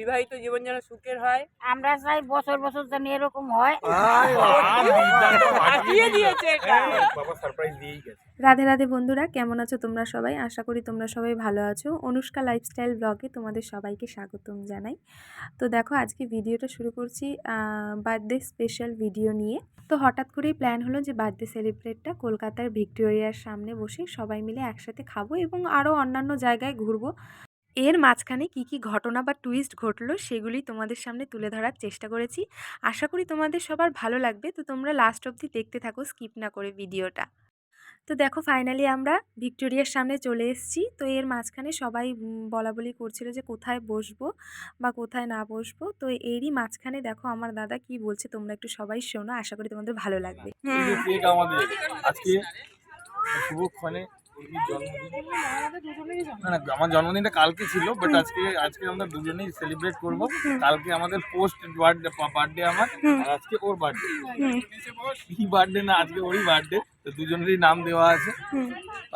বিবাহিত জীবন যেন সুখের হয়। আমরা চাই বছর বছর যেন এরকম হয়। ফাটিয়ে দিয়েছে এটা। বাবা সারপ্রাইজ দিয়েই গেছে। রাধে রাধে বন্ধুরা কেমন আছো তোমরা সবাই? আশা করি তোমরা সবাই ভালো আছো। অনুষ্কা লাইফস্টাইল ব্লগে তোমাদের সবাইকে স্বাগতম জানাই। তো দেখো আজকে ভিডিওটা শুরু করছি বার্থডে স্পেশাল ভিডিও নিয়ে। তো হঠাৎ করেই প্ল্যান হলো যে বার্থডে সেলিব্রেটটা কলকাতার ভিক্টোরিয়ার সামনে বসে সবাই মিলে একসাথে খাব এবং আরও অন্যান্য জায়গায় ঘুরবো। এর মাঝখানে কি কি ঘটনা বা টুইস্ট ঘটলো সেগুলি তোমাদের সামনে তুলে ধরার চেষ্টা করেছি আশা করি তোমাদের সবার ভালো লাগবে তো তোমরা লাস্ট অবধি দেখতে থাকো স্কিপ না করে ভিডিওটা তো দেখো ফাইনালি আমরা ভিক্টোরিয়ার সামনে চলে এসেছি তো এর মাঝখানে সবাই বলা বলি করছিল যে কোথায় বসবো বা কোথায় না বসবো তো এরই মাঝখানে দেখো আমার দাদা কি বলছে তোমরা একটু সবাই শোনো আশা করি তোমাদের ভালো লাগবে আজকে শুভক্ষণে না আমার জন্মদিনটা কালকে ছিল বাট আজকে আজকে আমরা দুজনেই সেলিব্রেট করব। কালকে আমাদের পোস্ট বার্থডে বার্থডে আমার আজকে ওর বার্থডে কি বার্থডে না, আজকে ওরই বার্থডে তো দুজনেরই নাম দেওয়া আছে।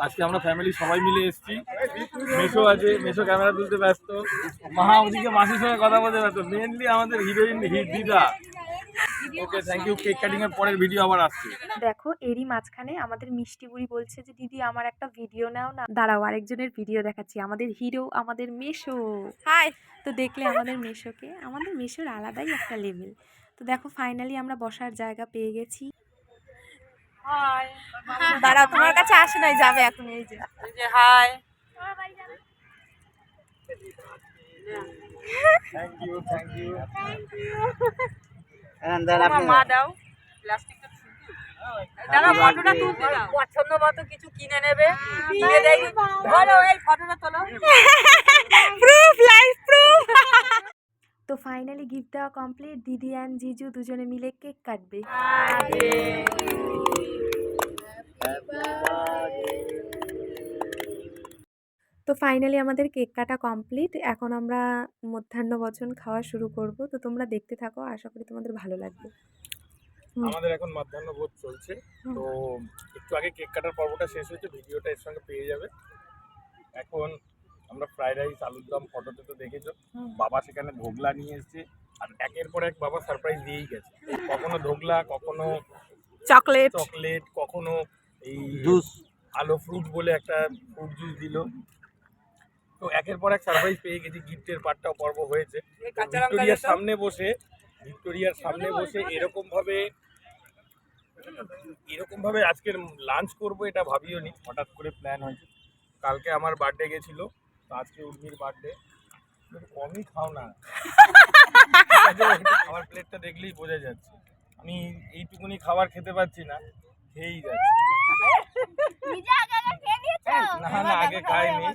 আজকে আমরা ফ্যামিলি সবাই মিলে এসেছি। মেশো আছে, মেশো ক্যামেরা তুলতে ব্যস্ত। মাহা ওদিকে মাসির সঙ্গে কথা বলতে ব্যস্ত। মেনলি আমাদের হিরোইন হিট দিদা। Okay thank you cake cutting এর পরের ভিডিও আবার আসছে। দেখো এরই মাঝখানে আমাদের মিষ্টি বুড়ি বলছে যে দিদি আমার একটা ভিডিও নাও না। দাঁড়াও আরেকজনের ভিডিও দেখাচ্ছি। আমাদের হিরো আমাদের মেশো। হাই তো দেখলে আমাদের মেশোকে আমাদের মেশোর আলাদাই একটা লেভেল তো দেখো ফাইনালি আমরা বসার জায়গা পেয়ে গেছি। দাঁড়াও তোমার কাছে আসে নাই যাবে এখন এই যে। এই যে hi thank you thank you তোমার মা দাও। প্লাস্টিকটা দাঁড়াও ফটোটা তুলতে দাও। পছন্দ মতো কিছু কিনে নেবে। কিনে দেয় ধরো এই ফটোটা তোলো। প্রুফ লাইভ প্রুফ তো ফাইনালি গিফট দেওয়া কমপ্লিট দিদি অ্যান্ড জিজু দুজনে মিলে কেক কাটবে। তো ফাইনালি আমাদের কেক কাটা কমপ্লিট এখন আমরা মধ্যাহ্ন ভোজন খাওয়া শুরু করব। তো তোমরা দেখতে থাকো আশা করি তোমাদের ভালো লাগবে। আমাদের এখন মধ্যাহ্ন ভোজ চলছে। তো একটু আগে কেক কাটার পর্বটা শেষ হয়েছে ভিডিওটা এর সঙ্গে পেয়ে যাবে। এখন আমরা ফ্রাইড রাইস আলুর দম ফটোতে তো দেখেছ? বাবা সেখানে ধোগলা নিয়ে এসেছে। আর একের পর এক বাবা সারপ্রাইজ দিয়েই গেছে। কখনো ধোগলা কখনো চকলেট চকলেট কখনো এই জুস আলো ফ্রুট বলে একটা ফ্রুট জুস দিল। তো একের পর এক সারপ্রাইজ পেয়ে গেছি গিফটের পার্টটাও পর্ব হয়েছে। ভিক্টোরিয়ার সামনে বসে ভিক্টোরিয়ার সামনে বসে এরকম ভাবে এরকম ভাবে আজকের লাঞ্চ করব এটা ভাবিও নি হঠাৎ করে প্ল্যান হয়েছে। কালকে আমার বার্থডে গেছিল তো আজকে উর্মির বার্থডে কমই খাও না। আমার প্লেটটা দেখলেই বোঝা যাচ্ছে। আমি এইটুকুনি খাবার খেতে পাচ্ছি না। খেয়েই যাচ্ছি। না না আগে খাইনি।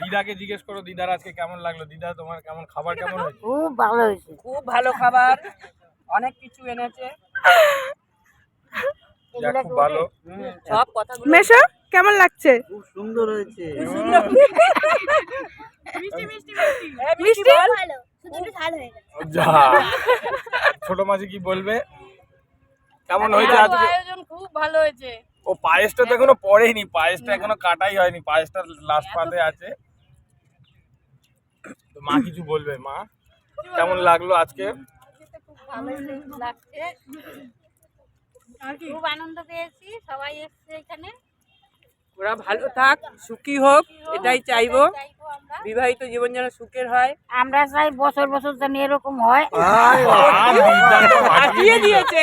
দিদাকে জিজ্ঞেস করো দিদার আজকে কেমন লাগল? দিদা তোমার কেমন খাবার কেমন হয়েছে? খুব ভালো হয়েছে। খুব ভালো খাবার। অনেক কিছু এনেছে। খুব ভালো। সব কথাগুলো মেশো কেমন লাগছে? খুব সুন্দর হয়েছে। এই মিষ্টি বল। যা। ছোট মাঝি কি বলবে? কেমন হয়েছে আজকে? আয়োজন খুব ভালো হয়েছে। ও পায়েসটা তো এখনও পড়েনি পায়েসটা এখনও কাটাই হয়নি পায়েসটা লাস্ট পাতে আছে। তো মা কিছু বলবে মা? কেমন লাগল আজকে? ভালো খুব আনন্দ পেয়েছি সবাই এসছে এখানে। ওরা ভালো থাক সুখী হোক এটাই চাইব। বিবাহিত জীবন যেন সুখের হয়। আমরা চাই বছর বছর যেন এরকম হয়। দিয়েছে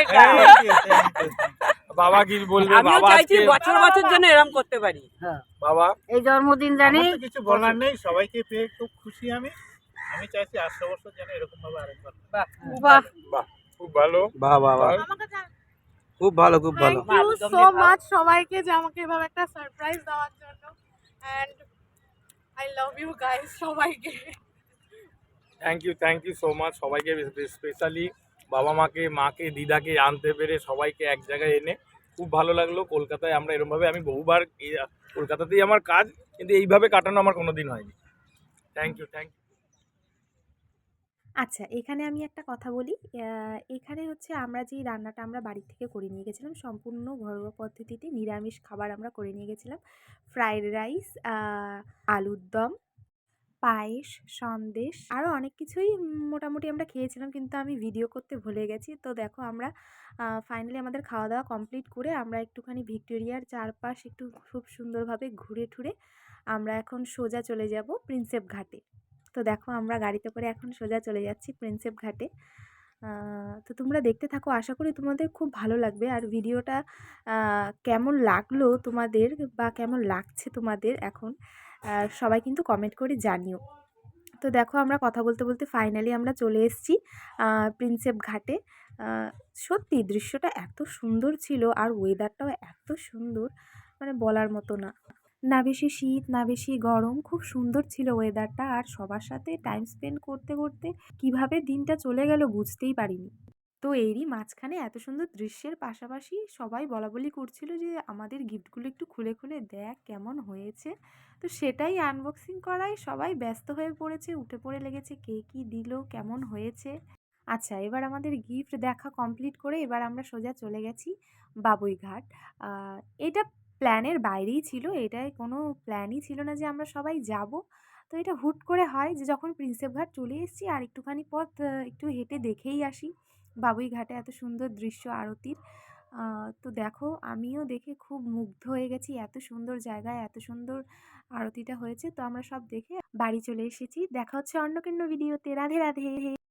বাবা কি বলবে? আমিও বাবা চাইছি বছর বছর যেন এরম করতে পারি। বাবা। এই জন্মদিন জানি কিছু বলার নেই সবাইকে পেয়ে খুব খুশি আমি। আমি চাইছি আটশো বছর যেন এরকম ভাবে আরেকবার বাহ বাহ। বাহ খুব ভালো। বাহ বাহ বাহ। খুব ভালো খুব ভালো। থ্যাংক ইউ সো মাচ সবাইকে যে আমাকে এভাবে একটা সারপ্রাইজ দেওয়ার জন্য। And I love you guys সবাইকে। Thank you thank you so much সবাইকে স্পেশালি বাবা মাকে মাকে দিদাকে আনতে পেরে সবাইকে এক জায়গায় এনে খুব ভালো লাগল। কলকাতায় আমরা এরমভাবে আমি বহুবার কলকাতাতেই আমার কাজ কিন্তু এইভাবে কাটানো আমার কোনো দিন হয়নি। থ্যাংক ইউ থ্যাংক ইউ আচ্ছা এখানে আমি একটা কথা বলি। এখানে হচ্ছে আমরা যেই রান্নাটা আমরা বাড়ি থেকে করে নিয়ে গেছিলাম, সম্পূর্ণ ঘরোয়া পদ্ধতিতে নিরামিষ খাবার আমরা করে নিয়ে গেছিলাম। ফ্রাইড রাইস আলুর দম, পায়েস, সন্দেশ আরও অনেক কিছুই মোটামুটি আমরা খেয়েছিলাম কিন্তু আমি ভিডিও করতে ভুলে গেছি। তো দেখো আমরা ফাইনালি আমাদের খাওয়া দাওয়া কমপ্লিট করে আমরা একটুখানি ভিক্টোরিয়ার চারপাশ একটু খুব সুন্দরভাবে ঘুরে ঠুরে আমরা এখন সোজা চলে যাব প্রিন্সেপ ঘাটে। তো দেখো আমরা গাড়িতে করে এখন সোজা চলে যাচ্ছি প্রিন্সেপ ঘাটে। তো তোমরা দেখতে থাকো, আশা করি তোমাদের খুব ভালো লাগবে। আর ভিডিওটা কেমন লাগল তোমাদের বা কেমন লাগছে তোমাদের এখন সবাই কিন্তু কমেন্ট করে জানিও। তো দেখো আমরা কথা বলতে বলতে ফাইনালি আমরা চলে এসেছি প্রিন্সেপ ঘাটে। সত্যি দৃশ্যটা এত সুন্দর ছিল আর ওয়েদারটাও এত সুন্দর মানে বলার মতো না। না বেশি শীত না বেশি গরম খুব সুন্দর ছিল ওয়েদারটা আর সবার সাথে টাইম স্পেন্ড করতে করতে কীভাবে দিনটা চলে গেল বুঝতেই পারিনি। তো এরই মাঝখানে এত সুন্দর দৃশ্যের পাশাপাশি সবাই বলা বলি করছিল যে আমাদের গিফটগুলো একটু খুলে খুলে দেখ কেমন হয়েছে। তো সেটাই আনবক্সিং করায় সবাই ব্যস্ত হয়ে পড়েছে উঠে পড়ে লেগেছে কে কী দিল কেমন হয়েছে। আচ্ছা এবার আমাদের গিফট দেখা কমপ্লিট করে এবার আমরা সোজা চলে গেছি বাবুইঘাট। আহ, এটা প্ল্যানের বাইরেই ছিল। এটাই কোনো প্ল্যানই ছিল না যে আমরা সবাই যাব। তো এটা হুট করে হয় যে যখন প্রিন্সেপ ঘাট চলে এসেছি আর একটুখানি পথ একটু হেঁটে দেখেই আসি বাবুই ঘাটে এত সুন্দর দৃশ্য আরতির। তো দেখো আমিও দেখে খুব মুগ্ধ হয়ে গেছি এত সুন্দর জায়গায়, এত সুন্দর আরতিটা হয়েছে। তো আমরা সব দেখে বাড়ি চলে এসেছি। দেখা হচ্ছে অন্য কোনো ভিডিওতে রাধে রাধে।